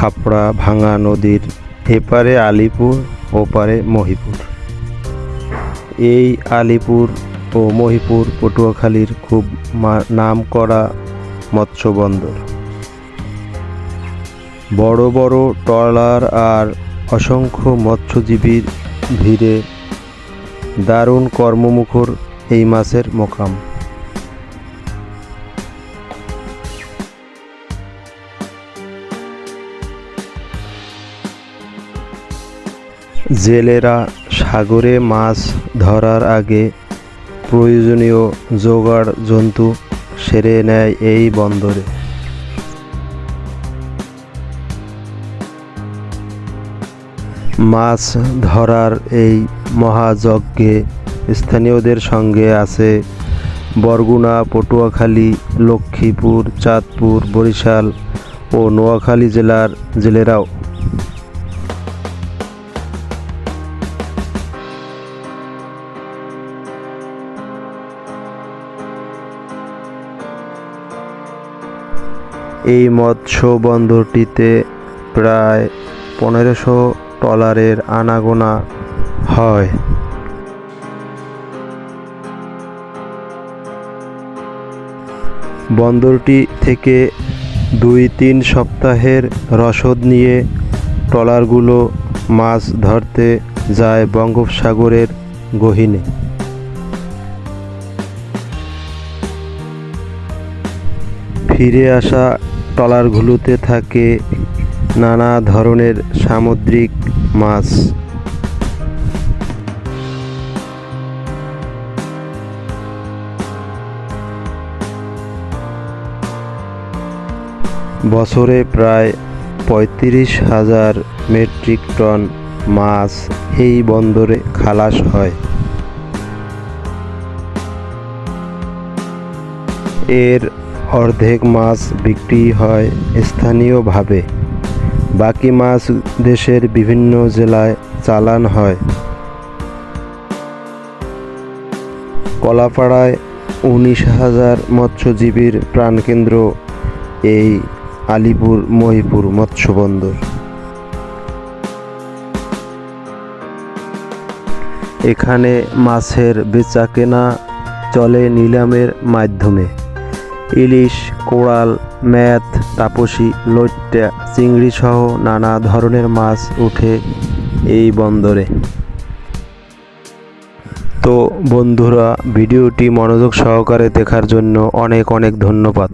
খাপড়া, ভাঙা নদীর এপারে আলিপুর, ওপারে মহিপুর। এই আলিপুর ও মহিপুর পটুয়াখালীর খুব মা- নামকরা মৎস্য বন্দর বড় বড় ট্রলার আর অসংখ্য মৎস্যজীবীর ভিড়ে দারুণ কর্মমুখর এই মাছের মোকাম। জেলেরা সাগরে মাছ ধরার আগে প্রয়োজনীয় জোগাড় জন্তু সেরে নেয় এই বন্দরে। মাছ ধরার এই মহাযজ্ঞে স্থানীয়দের সঙ্গে আছে বরগুনা, পটুয়াখালী, লক্ষ্মীপুর, চাঁদপুর, বরিশাল ও নোয়াখালী জেলার জেলেরাও। এই মৎস্য বন্দরটিতে প্রায় পনেরোশো ট্রলারের আনাগোনা হয়। বন্দরটি থেকে দুই তিন সপ্তাহের রসদ নিয়ে ট্রলারগুলো মাছ ধরতে যায় বঙ্গোপসাগরের গহীনে। ফিরে আসা ট্রলারগুলোতে থাকে নানা ধরনের সামুদ্রিক মাছ। বছরে প্রায় পঁয়ত্রিশ হাজার মেট্রিক টন মাছ এই বন্দরে খালাস হয়। এর অর্ধেক মাছ বিক্রি হয় স্থানীয়ভাবে। বাকি মাছ দেশের বিভিন্ন জেলায় চালান হয়। কলাপাড়ায় উনিশ হাজার মৎস্যজীবীর প্রাণকেন্দ্র, এই আলিপুর মহিপুর মৎস্য বন্দর এখানে মাছের বেচাকেনা চলে নিলামের মাধ্যমে। ইলিশ কোড়াল ম্যাথ, তাপসী লইট্টা চিংড়িসহ নানা ধরনের মাছ উঠে এই বন্দরে। তো বন্ধুরা, ভিডিওটি মনোযোগ সহকারে দেখার জন্য অনেক অনেক ধন্যবাদ।